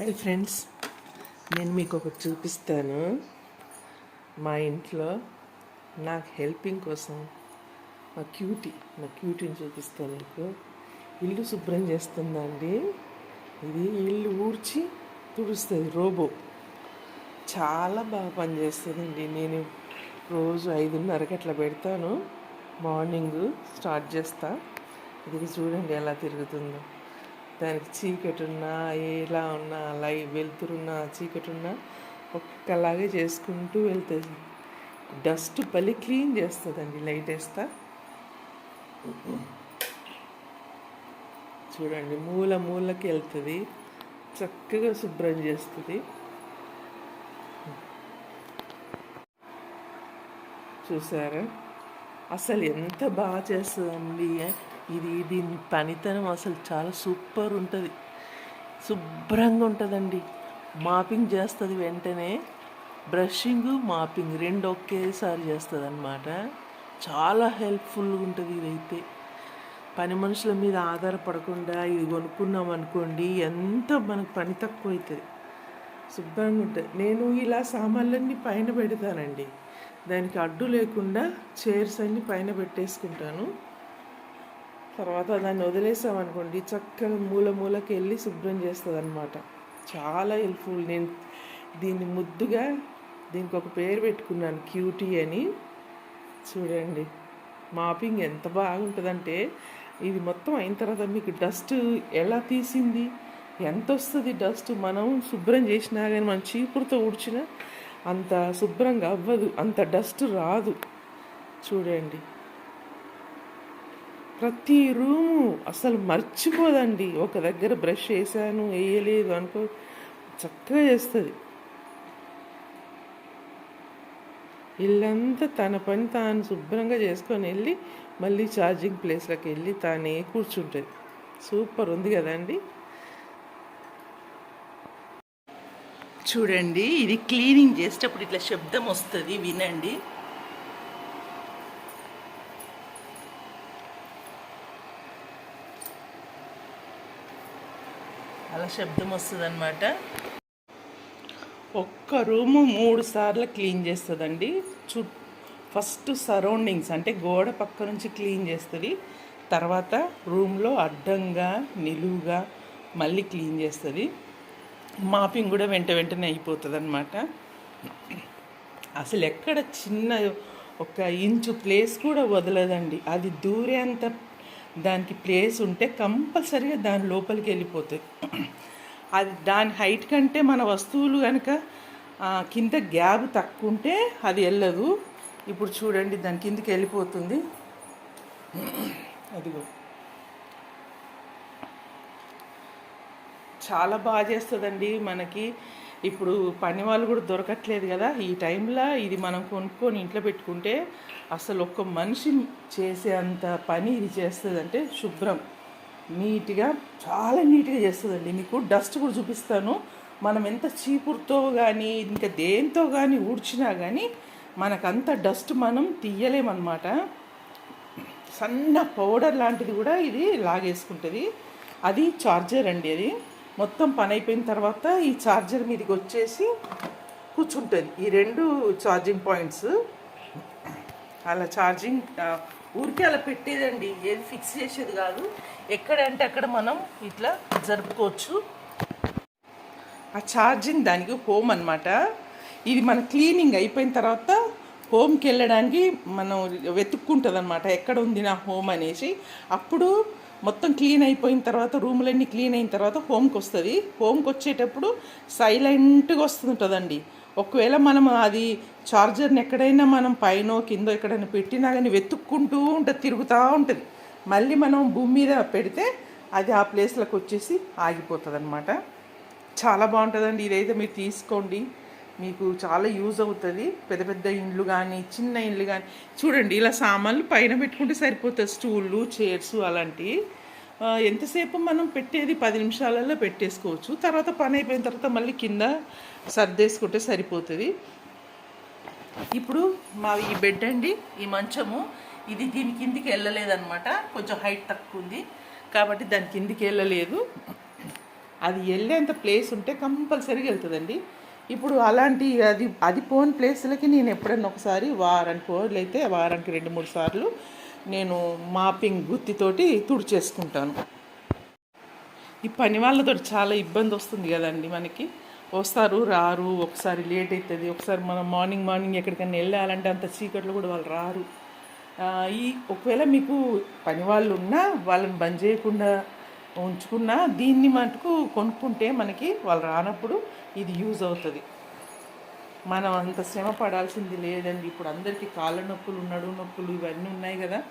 Hi friends. నేను మీకు ఒకటి చూపిస్తాను. మా ఇంట్లో నాకు హెల్పింగ్ కోసం మా క్యూటీ మా క్యూటీని చూపిస్తాను మీకు. ఇల్లు శుభ్రం చేస్తుందండి. ఇది ఇల్లు ఊడ్చి తుడుస్తుంది రోబో. చాలా బాగా పనిచేస్తుందండి. నేను రోజు ఐదున్నరకి అట్లా పెడతాను. మార్నింగ్ స్టార్ట్ చేస్తా. ఇది చూడండి ఎలా తిరుగుతుందో. దానికి చీకటి ఉన్నా ఎలా ఉన్నా లై వెళ్తురున్నా చీకటి ఉన్నా ఒక్కలాగే చేసుకుంటూ వెళ్తుంది. డస్ట్ పలి క్లీన్ చేస్తుందండి లైట్ వేస్తా. చూడండి మూల మూలకి వెళ్తుంది చక్కగా శుభ్రం చేస్తుంది. చూసారా? అసలు ఎంత బాగా చేస్తుందండి ఇది దీని పనితనం అసలు చాలా సూపర్ ఉంటుంది. శుభ్రంగా ఉంటుందండి. మాపింగ్ చేస్తుంది వెంటనే. బ్రషింగ్ మాపింగ్ రెండు ఒకేసారి చేస్తుంది అనమాట చాలా హెల్ప్ఫుల్గా ఉంటుంది ఇదైతే. పని మనుషుల మీద ఆధారపడకుండా ఇది కొనుక్కున్నాం అనుకోండి ఎంత మనకు పని తక్కువ అవుతుంది శుభ్రంగా ఉంటుంది. నేను ఇలా సామాన్లన్నీ పైన పెడతానండి. దానికి అడ్డు లేకుండా చైర్స్ అన్నీ పైన పెట్టేసుకుంటాను. తర్వాత దాన్ని వదిలేసామనుకోండి చక్కగా మూల మూలకి వెళ్ళి శుభ్రం చేస్తుంది అనమాట చాలా హెల్ప్ఫుల్. నేను దీన్ని ముద్దుగా దీనికి ఒక పేరు పెట్టుకున్నాను క్యూటీ అని. చూడండి మాపింగ్ ఎంత బాగుంటుందంటే ఇది మొత్తం అయిన తర్వాత మీకు డస్ట్ ఎలా తీసింది ఎంత వస్తుంది డస్ట్ మనం శుభ్రం చేసినా కానీ మనం చీపురుతో ఊడ్చినా అంత శుభ్రంగా అవ్వదు అంత డస్ట్ రాదు. చూడండి. ప్రతి రూము అసలు మర్చిపోదండి. ఒక దగ్గర బ్రష్ వేసాను వేయలేదు అనుకో చక్కగా చేస్తుంది. ఇల్లంతా తన పని తాను శుభ్రంగా చేసుకొని వెళ్ళి మళ్ళీ ఛార్జింగ్ ప్లేస్లోకి వెళ్ళి తానే కూర్చుంటుంది. సూపర్ ఉంది కదండి. చూడండి ఇది క్లీనింగ్ చేసేటప్పుడు ఇట్లా శబ్దం వస్తుంది వినండి. శబ్దం వస్తుంది అనమాట ఒక్క రూము మూడు సార్లు క్లీన్ చేస్తుందండి. చు ఫస్ట్ సరౌండింగ్స్ అంటే గోడ పక్క నుంచి క్లీన్ చేస్తుంది. తర్వాత రూమ్లో అడ్డంగా నిలువుగా మళ్ళీ క్లీన్ చేస్తుంది. మాపింగ్ కూడా వెంట వెంటనే అయిపోతుంది అనమాట అసలు ఎక్కడ చిన్న ఒక ఇంచు ప్లేస్ కూడా వదలదండి. అది దూరేంత దానికి ప్లేస్ ఉంటే కంపల్సరీగా దాని లోపలికి వెళ్ళిపోతుంది అది దాని హైట్ కంటే మన వస్తువులు కనుక కింద గ్యాప్ తక్కువ ఉంటే అది వెళ్ళదు. ఇప్పుడు చూడండి దాని కిందకి వెళ్ళిపోతుంది. అదిగో. చాలా బాగా చేస్తుందండి మనకి. ఇప్పుడు పని వాళ్ళు కూడా దొరకట్లేదు కదా. ఈ టైంలో ఇది మనం కొనుక్కొని ఇంట్లో పెట్టుకుంటే అసలు ఒక్క మనిషి చేసే అంత పని ఇది చేస్తుందంటే శుభ్రం. నీట్గా చాలా నీట్గా చేస్తుందండి. మీకు డస్ట్ కూడా చూపిస్తాను. మనం ఎంత చీపురుతో కానీ ఇంకా దేంతో కానీ ఊడ్చినా కానీ మనకంత డస్ట్ మనం తీయలేమన్నమాట. సన్న పౌడర్ లాంటిది కూడా ఇది లాగేసుకుంటుంది. అది చార్జర్ అండి అది. మొత్తం పని అయిపోయిన తర్వాత ఈ ఛార్జర్ మీదకి వచ్చేసి కూర్చుంటుంది. ఈ రెండు ఛార్జింగ్ పాయింట్స్ అలా ఛార్జింగ్ ఊరికే అలా పెట్టేదండి. ఏది ఫిక్స్ చేసేది కాదు. ఎక్కడంటే అక్కడ మనం ఇట్లా జరుపుకోవచ్చు. ఆ ఛార్జింగ్ దానికి హోమ్ అనమాట ఇది మన క్లీనింగ్ అయిపోయిన తర్వాత హోమ్కి వెళ్ళడానికి మనం వెతుక్కుంటుంది అనమాట ఎక్కడ ఉంది నా హోమ్ అనేసి. అప్పుడు మొత్తం క్లీన్ అయిపోయిన తర్వాత రూములన్నీ క్లీన్ అయిన తర్వాత హోమ్కి వస్తుంది. హోమ్కి వచ్చేటప్పుడు సైలెంట్గా వస్తుంటుందండి. ఒకవేళ మనం అది చార్జర్ని ఎక్కడైనా మనం పైన కింద ఎక్కడైనా పెట్టినా కానీ వెతుక్కుంటూ ఉంటుంది తిరుగుతూ ఉంటుంది. మళ్ళీ మనం భూమి మీద పెడితే అది ఆ ప్లేస్లోకి వచ్చేసి ఆగిపోతుంది అనమాట చాలా బాగుంటుందండి. ఇదైతే మీరు తీసుకోండి. మీకు చాలా యూజ్ అవుతుంది. పెద్ద పెద్ద ఇండ్లు కానీ చిన్న ఇండ్లు కానీ చూడండి ఇలా సామాన్లు పైన పెట్టుకుంటే సరిపోతుంది. స్టూళ్ళు చైర్స్ అలాంటివి ఎంతసేపు మనం పెట్టేది? పది నిమిషాలలో పెట్టేసుకోవచ్చు. తర్వాత పని అయిపోయిన తర్వాత మళ్ళీ కింద సర్దేసుకుంటే సరిపోతుంది. ఇప్పుడు మా ఈ బెడ్ అండి ఈ మంచము. ఇది దీని కిందికి వెళ్ళలేదన్నమాట. కొంచెం హైట్ తక్కువ ఉంది కాబట్టి దాని కిందికి వెళ్ళలేదు. అది వెళ్ళేంత ప్లేస్ ఉంటే కంపల్సరీగా వెళ్తుందండి. ఇప్పుడు అలాంటి అది అది పోని ప్లేస్లకి నేను ఎప్పుడైనా ఒకసారి వారానికి పోలు వారానికి రెండు మూడు సార్లు నేను మాపింగ్ గుత్తితోటి తుడిచేసుకుంటాను ఈ పని వాళ్ళతో చాలా ఇబ్బంది వస్తుంది కదండి మనకి. వస్తారు రారు ఒకసారి లేట్ అవుతుంది ఒకసారి మనం మార్నింగ్ మార్నింగ్ ఎక్కడికైనా వెళ్ళాలంటే అంత చీకట్లో కూడా వాళ్ళు రారు. ఈ ఒకవేళ మీకు పని వాళ్ళు ఉన్నా వాళ్ళని బంద్ చేయకుండా ఉంచుకున్న దీన్ని మటుకు కొనుక్కుంటే మనకి వాళ్ళు రానప్పుడు ఇది యూజ్ అవుతుంది. మనం అంత శ్రమ పడాల్సింది లేదండి. ఇప్పుడు అందరికీ కాళ్ళ నొప్పులు నడుము నొప్పులు ఇవన్నీ ఉన్నాయి కదా.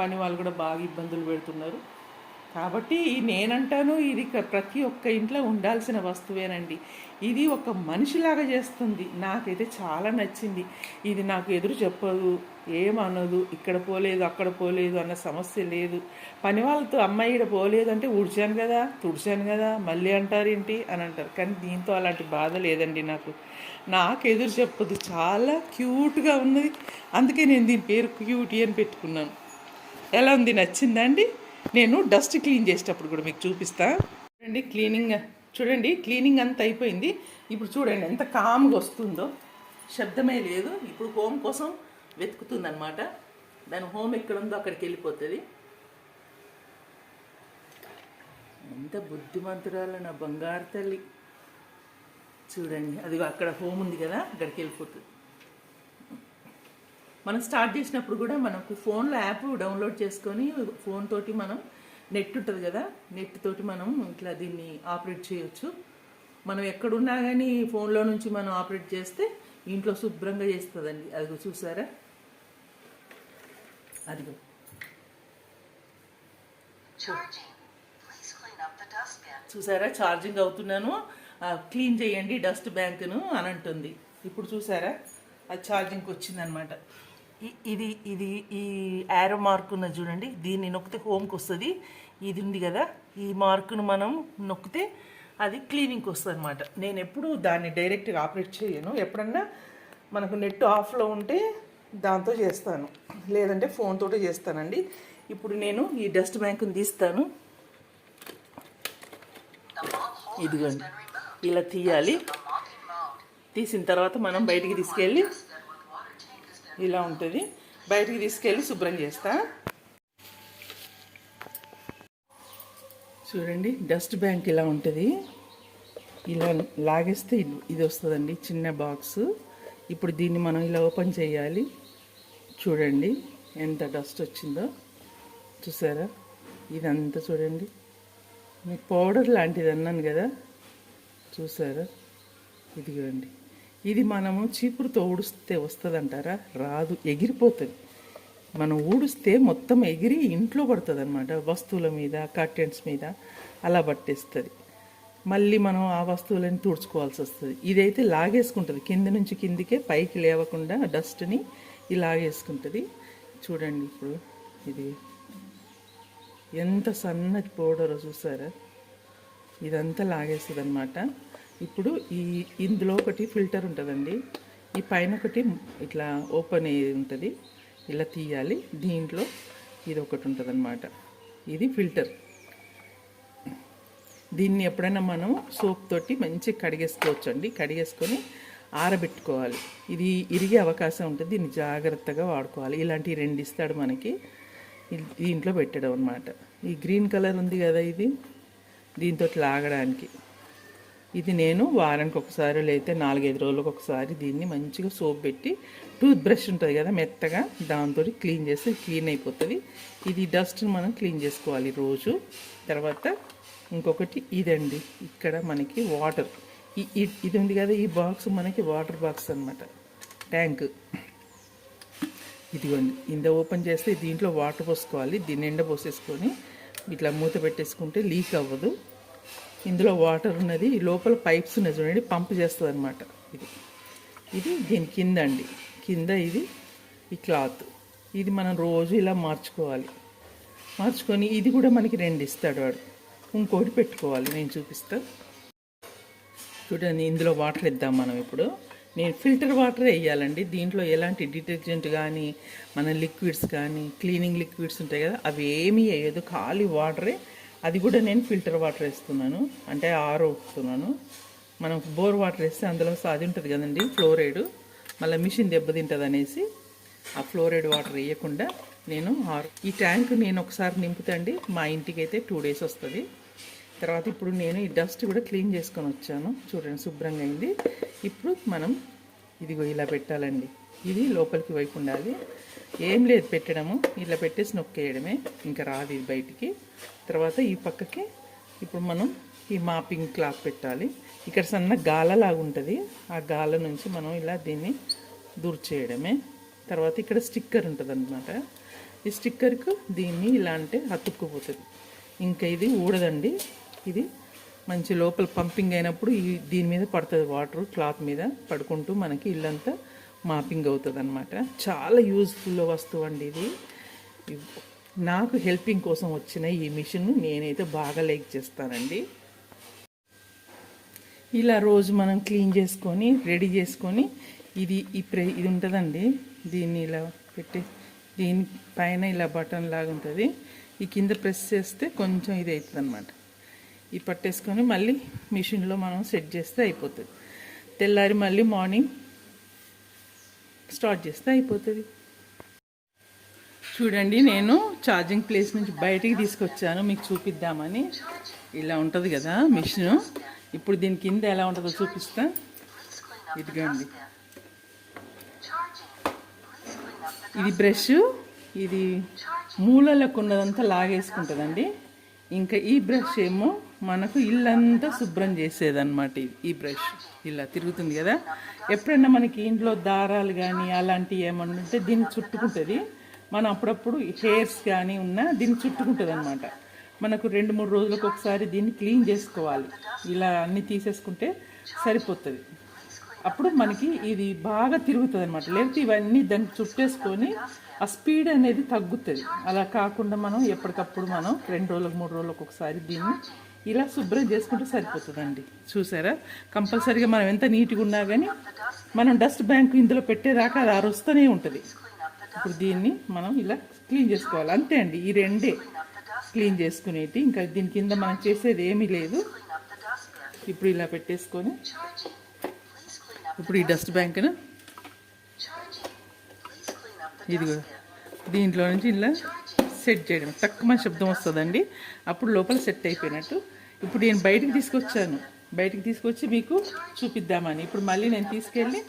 పని వాళ్ళు కూడా బాగా ఇబ్బందులు పెడుతున్నారు. కాబట్టి నేనంటాను ఇది ప్రతి ఒక్క ఇంట్లో ఉండాల్సిన వస్తువేనండి. ఇది ఒక మనిషిలాగా చేస్తుంది. నాకైతే చాలా నచ్చింది. ఇది నాకు ఎదురు చెప్పదు. ఏమనదు. ఇక్కడ పోలేదు అక్కడ పోలేదు అన్న సమస్య లేదు. పని వాళ్ళతో అమ్మాయి ఇక్కడ పోలేదు అంటే ఊడ్చాను కదా తుడిచాను కదా మళ్ళీ అంటారేంటి అని అంటారు. కానీ దీంతో అలాంటి బాధ లేదండి నాకు. నాకు ఎదురు చెప్పదు. చాలా క్యూట్గా ఉన్నది. అందుకే నేను దీని పేరు క్యూటీ అని పెట్టుకున్నాను. ఎలా ఉంది? నచ్చిందా అండి? నేను డస్ట్ క్లీన్ చేసేటప్పుడు కూడా మీకు చూపిస్తా. చూడండి క్లీనింగ్ చూడండి క్లీనింగ్ అంతా అయిపోయింది. ఇప్పుడు చూడండి ఎంత కామ్గా వస్తుందో. శబ్దమే లేదు. ఇప్పుడు హోమ్ కోసం వెతుకుతుంది అనమాట దాని హోమ్ ఎక్కడ ఉందో అక్కడికి వెళ్ళిపోతుంది. ఎంత బుద్ధిమంతురాలు నా బంగారు తల్లి. చూడండి అది అక్కడ హోమ్ ఉంది కదా అక్కడికి వెళ్ళిపోతుంది. మనం స్టార్ట్ చేసినప్పుడు కూడా మనకు ఫోన్లో యాప్ డౌన్లోడ్ చేసుకొని ఫోన్ తోటి మనం నెట్ ఉంటుంది కదా నెట్ తోటి మనం ఇట్లా దీన్ని ఆపరేట్ చేయొచ్చు. మనం ఎక్కడున్నా కానీ ఫోన్లో నుంచి మనం ఆపరేట్ చేస్తే ఇంట్లో శుభ్రంగా చేస్తుందండి. అదిగో చూసారా? అదిగో. చూసారా? ఛార్జింగ్ అవుతున్నాను. క్లీన్ చేయండి డస్ట్ బ్యాంకును అని అంటుంది. ఇప్పుడు చూసారా? అది ఛార్జింగ్కి వచ్చిందనమాట. ఇది ఇది ఈ యారో మార్క్ ఉన్నది చూడండి. దీన్ని నొక్కితే హోమ్కి వస్తుంది. ఇది ఉంది కదా. ఈ మార్కును మనం నొక్కితే అది క్లీనింగ్కి వస్తుంది అనమాట నేను ఎప్పుడు దాన్ని డైరెక్ట్గా ఆపరేట్ చేయను. ఎప్పుడన్నా మనకు నెట్ ఆఫ్లో ఉంటే దాంతో చేస్తాను. లేదంటే ఫోన్తో చేస్తానండి. ఇప్పుడు నేను ఈ డస్ట్ బ్యాంకుని తీస్తాను. ఇదిగోండి. ఇలా తీయాలి. తీసిన తర్వాత మనం బయటికి తీసుకెళ్ళి ఇలా ఉంటుంది. బయటికి తీసుకెళ్ళి శుభ్రం చేస్తా. చూడండి డస్ట్ బ్యాంక్ ఇలా ఉంటుంది. ఇలా లాగేస్తే ఇది- వస్తుందండి చిన్న బాక్స్. ఇప్పుడు దీన్ని మనం ఇలా ఓపెన్ చేయాలి. చూడండి ఎంత డస్ట్ వచ్చిందో. చూసారా? ఇదంతా చూడండి. మీకు పౌడర్ లాంటిది అన్నాను కదా. చూసారా? ఇదిగోండి. ఇది మనము చీపురుతో ఊడిస్తే వస్తుందంటారా? రాదు ఎగిరిపోతుంది. మనం ఊడిస్తే మొత్తం ఎగిరి ఇంట్లో పడుతుంది అనమాట వస్తువుల మీద కర్టెన్స్ మీద. అలా పట్టేస్తుంది. మళ్ళీ మనం ఆ వస్తువులని తుడుచుకోవాల్సి వస్తుంది. ఇదైతే లాగేసుకుంటుంది. కింద నుంచి కిందికే పైకి లేవకుండా డస్ట్ని ఇలాగేసుకుంటుంది చూడండి ఇప్పుడు ఇది. ఎంత సన్నటి పౌడర్ చూసారా? ఇదంతా లాగేస్తుంది అనమాట ఇప్పుడు ఈ ఇందులో ఒకటి ఫిల్టర్ ఉంటుందండి. ఈ పైన ఒకటి ఇట్లా ఓపెన్ అయ్యేది ఉంటుంది. ఇలా తీయాలి. దీంట్లో ఇది ఒకటి ఉంటుంది అనమాట ఇది ఫిల్టర్. దీన్ని ఎప్పుడైనా మనం సోప్ తోటి మంచిగా కడిగేసుకోవచ్చు అండి కడిగేసుకొని ఆరబెట్టుకోవాలి. ఇది ఇరిగే అవకాశం ఉంటుంది. దీన్ని జాగ్రత్తగా వాడుకోవాలి. ఇలాంటి రెండు ఇస్తాడు మనకి. దీంట్లో పెట్టడం అనమాట ఈ గ్రీన్ కలర్ ఉంది కదా ఇది. దీంతో లాగడానికి. ఇది నేను వారానికి ఒకసారి లేకపోతే నాలుగైదు రోజులకు ఒకసారి దీన్ని మంచిగా సోప్ పెట్టి టూత్ బ్రష్ ఉంటుంది కదా మెత్తగా దాంతో క్లీన్ చేస్తే క్లీన్ అయిపోతుంది. ఇది డస్ట్ని మనం క్లీన్ చేసుకోవాలి రోజు. తర్వాత ఇంకొకటి ఇదండి. ఇక్కడ మనకి వాటర్. ఈ- ఇది ఉంది కదా ఈ బాక్స్ మనకి వాటర్ బాక్స్ అనమాట ట్యాంక్. ఇదిగోండి. ఇంత ఓపెన్ చేస్తే దీంట్లో వాటర్ పోసుకోవాలి. దీన్ని ఎండ పోసేసుకొని ఇట్లా మూత పెట్టేసుకుంటే లీక్ అవ్వదు. ఇందులో వాటర్ ఉన్నది ఈ లోపల పైప్స్ ఉన్నాయి చూడండి పంప్ చేస్తుంది అనమాట ఇది. ఇది దీని కింద అండి కింద ఇది ఈ క్లాత్. ఇది మనం రోజు ఇలా మార్చుకోవాలి. మార్చుకొని ఇది కూడా మనకి రెండు ఇస్తాడు వాడు. ఇంకోటి పెట్టుకోవాలి నేను చూపిస్తా. చూడండి ఇందులో వాటర్ ఇద్దాం మనం ఇప్పుడు. నేను ఫిల్టర్ వాటర్ వేయాలండి. దీంట్లో ఎలాంటి డిటర్జెంట్ కానీ మన లిక్విడ్స్ కానీ క్లీనింగ్ లిక్విడ్స్ ఉంటాయి కదా అవి ఏమీ వేయదు. ఖాళీ వాటరే అది కూడా నేను ఫిల్టర్ వాటర్ వేస్తున్నాను. అంటే ఆరో మనం బోర్ వాటర్ వేస్తే అందులో అది ఉంటుంది కదండి ఫ్లోరైడ్. మళ్ళీ మిషన్ దెబ్బతింటుంది అనేసి ఆ ఫ్లోరైడ్ వాటర్ వేయకుండా నేను ఆరు ఈ ట్యాంక్ నేను ఒకసారి నింపుతండి మా ఇంటికి అయితే టూ డేస్ వస్తుంది. తర్వాత ఇప్పుడు నేను ఈ డస్ట్ కూడా క్లీన్ చేసుకొని వచ్చాను. చూడండి శుభ్రంగా అయింది. ఇప్పుడు మనం ఇదిగో ఇలా పెట్టాలండి. ఇది లోపలికి వైపు ఉండాలి. ఏం లేదు పెట్టడము. ఇలా పెట్టేసి నొక్కేయడమే. ఇంకా రాదు ఇది బయటికి. తర్వాత ఈ పక్కకి ఇప్పుడు మనం ఈ మాపింగ్ క్లాత్ పెట్టాలి. ఇక్కడ సన్న గాలలాగా ఉంటుంది. ఆ గాల నుంచి మనం ఇలా దీన్ని దూర్చేయడమే తర్వాత ఇక్కడ స్టిక్కర్ ఉంటుంది అనమాట ఈ స్టిక్కర్కు దీన్ని ఇలా అంటే అతుక్కుపోతుంది. ఇంకా ఇది ఊడదండి. ఇది మంచి లోపల పంపింగ్ అయినప్పుడు ఈ దీని మీద పడుతుంది వాటర్ క్లాత్ మీద పడుకుంటూ మనకి ఇల్లంతా మాపింగ్ అవుతుంది అనమాట చాలా యూజ్ఫుల్ వస్తువు అండి ఇది. నాకు హెల్పింగ్ కోసం వచ్చిన ఈ మిషన్ నేనైతే బాగా లైక్ చేస్తానండి. ఇలా రోజు మనం క్లీన్ చేసుకొని రెడీ చేసుకొని ఇది ఈ ప్రె ఇది ఉంటుందండి. దీన్ని ఇలా పెట్టి దీని పైన ఇలా బటన్ లాగా ఉంటుంది. ఈ కింద ప్రెస్ చేస్తే కొంచెం ఇది అవుతుంది అనమాట ఇది పట్టేసుకొని మళ్ళీ మిషన్లో మనం సెట్ చేస్తే అయిపోతుంది. తెల్లారి మళ్ళీ మార్నింగ్ స్టార్ట్ చేస్తే అయిపోతుంది. చూడండి నేను ఛార్జింగ్ ప్లేస్ నుంచి బయటికి తీసుకొచ్చాను. మీకు చూపిద్దామని. ఇలా ఉంటుంది కదా మిషన్. ఇప్పుడు దీని కింద ఎలా ఉంటుందో చూపిస్తా. ఇదిగోండి. ఇది బ్రష్. ఇది మూలలకు ఉన్నదంతా లాగేసుకుంటుందండి. ఇంకా ఈ బ్రష్ ఏమో మనకు ఇల్లంతా శుభ్రం చేసేదన్నమాట ఇది ఈ బ్రష్. ఇలా తిరుగుతుంది కదా. ఎప్పుడైనా మనకి ఇంట్లో దారాలు కానీ అలాంటివి ఏమన్నా ఉంటే దీన్ని చుట్టుకుంటుంది. మనం అప్పుడప్పుడు హెయిర్స్ కానీ ఉన్నా దీన్ని చుట్టుకుంటుంది అనమాట మనకు రెండు మూడు రోజులకు ఒకసారి దీన్ని క్లీన్ చేసుకోవాలి. ఇలా అన్నీ తీసేసుకుంటే సరిపోతుంది. అప్పుడు మనకి ఇది బాగా తిరుగుతుంది అనమాట లేకపోతే ఇవన్నీ దాన్ని చుట్టేసుకొని ఆ స్పీడ్ అనేది తగ్గుతుంది. అలా కాకుండా మనం ఎప్పటికప్పుడు మనం రెండు రోజులకు మూడు రోజులకు ఒకసారి దీన్ని ఇలా శుభ్రం చేసుకుంటే సరిపోతుందండి. చూసారా? కంపల్సరీగా మనం ఎంత నీట్గా ఉన్నా కానీ మనం డస్ట్ బ్యాంక్ ఇందులో పెట్టేదాకా అది అరుస్తూనే ఉంటుంది. ఇప్పుడు దీన్ని మనం ఇలా క్లీన్ చేసుకోవాలి. అంతే అండి. ఈ రెండే క్లీన్ చేసుకునేటి. ఇంకా దీని కింద మనం చేసేది ఏమీ లేదు. ఇప్పుడు ఇలా పెట్టేసుకొని ఇప్పుడు ఈ డస్ట్ బ్యాంకును ఇదిగో దీంట్లో నుంచి ఇలా సెట్ చేయడం తక్కువ శబ్దం వస్తుందండి. అప్పుడు లోపల సెట్ అయిపోయినట్టు ఇప్పుడు నేను బయటికి తీసుకొచ్చాను. బయటికి తీసుకొచ్చి మీకు చూపిద్దామని. ఇప్పుడు మళ్ళీ నేను తీసుకెళ్ళి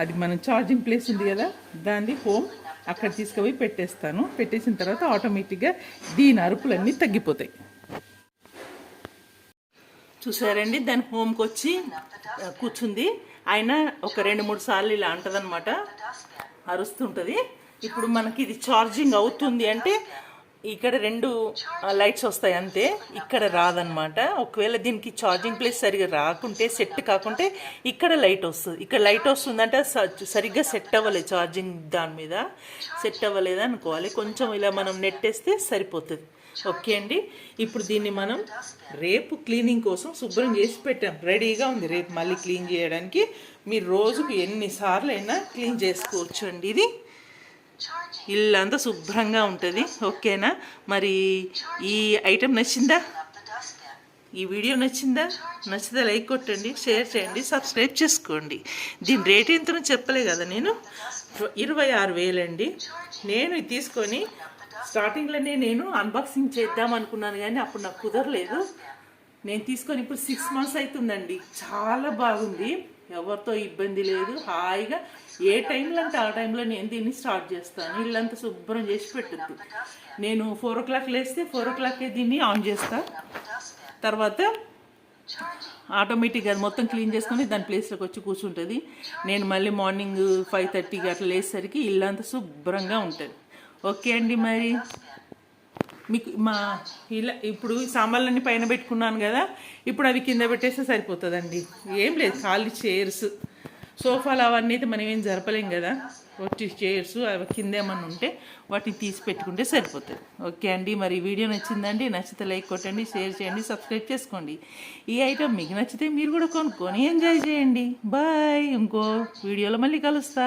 అది మనం ఛార్జింగ్ ప్లేస్ ఉంది కదా దాన్ని హోమ్ అక్కడ తీసుకుపోయి పెట్టేస్తాను. పెట్టేసిన తర్వాత ఆటోమేటిక్గా దీని అరుపులన్నీ తగ్గిపోతాయి. చూసారండి? దాని హోమ్కి వచ్చి కూర్చుంది. ఆయన ఒక రెండు మూడు సార్లు ఇలా అంటదనమాట అరుస్తుంటుంది. ఇప్పుడు మనకి ఇది ఛార్జింగ్ అవుతుంది అంటే ఇక్కడ రెండు లైట్స్ వస్తాయి అంతే. ఇక్కడ రాదనమాట ఒకవేళ దీనికి ఛార్జింగ్ ప్లేస్ సరిగా రాకుంటే సెట్ కాకుంటే ఇక్కడ లైట్ వస్తుంది ఇక్కడ లైట్ వస్తుందంటే సరిగ్గా సెట్ అవ్వలేదు ఛార్జింగ్ దాని మీద. సెట్ అవ్వలేదు అనుకోవాలి. కొంచెం ఇలా మనం నెట్టేస్తే సరిపోతుంది. ఓకే అండి? ఇప్పుడు దీన్ని మనం రేపు క్లీనింగ్ కోసం శుభ్రం చేసి పెట్టాం. రెడీగా ఉంది. రేపు మళ్ళీ క్లీన్ చేయడానికి మీరు రోజుకు ఎన్నిసార్లు అయినా క్లీన్ చేసుకోవచ్చు అండి ఇది. ఇల్లంతా శుభ్రంగా ఉంటుంది. ఓకేనా? మరి ఈ ఐటెం నచ్చిందా? ఈ వీడియో నచ్చిందా? నచ్చితే లైక్ కొట్టండి షేర్ చేయండి సబ్స్క్రైబ్ చేసుకోండి. దీని రేట్ ఎంతనో చెప్పలే కదా నేను. ఇరవై ఆరు వేలండి. నేను ఇది తీసుకొని స్టార్టింగ్లోనే నేను అన్బాక్సింగ్ చేద్దాం అనుకున్నాను కానీ అప్పుడు నాకు కుదరలేదు. నేను తీసుకొని ఇప్పుడు సిక్స్ మంత్స్ అవుతుందండి చాలా బాగుంది. ఎవరితో ఇబ్బంది లేదు హాయిగా ఏ టైంలో అంటే ఆ టైంలో నేను దీన్ని స్టార్ట్ చేస్తాను. ఇల్లంతా శుభ్రం చేసి పెట్టుద్ది. నేను ఫోర్ ఓ క్లాక్ లేస్తే ఫోర్ ఓ క్లాకే దీన్ని ఆన్ చేస్తా. తర్వాత ఆటోమేటిక్గా అది మొత్తం క్లీన్ చేసుకొని దాని ప్లేస్లోకి వచ్చి కూర్చుంటుంది. నేను మళ్ళీ మార్నింగ్ ఫైవ్ థర్టీకి అట్లా లేసేసరికి ఇల్లంతా శుభ్రంగా ఉంటుంది. ఓకే అండి మరి. మీకు మా ఇలా ఇప్పుడు సామాన్లన్నీ పైన పెట్టుకున్నాను కదా ఇప్పుడు అవి కింద పెట్టేస్తే సరిపోతుందండి. ఏం లేదు ఖాళీ చైర్స్ సోఫాలు అవన్నీ అయితే మనం ఏం జరపలేం కదా. వచ్చి చైర్స్ అవి కింద ఏమన్నా ఉంటే వాటిని తీసి పెట్టుకుంటే సరిపోతుంది. ఓకే అండి మరి వీడియో నచ్చిందండి నచ్చితే లైక్ కొట్టండి షేర్ చేయండి సబ్స్క్రైబ్ చేసుకోండి. ఈ ఐటమ్ మీకు నచ్చితే మీరు కూడా కొనుక్కొని ఎంజాయ్ చేయండి. బాయ్ ఇంకో వీడియోలో మళ్ళీ కలుస్తా.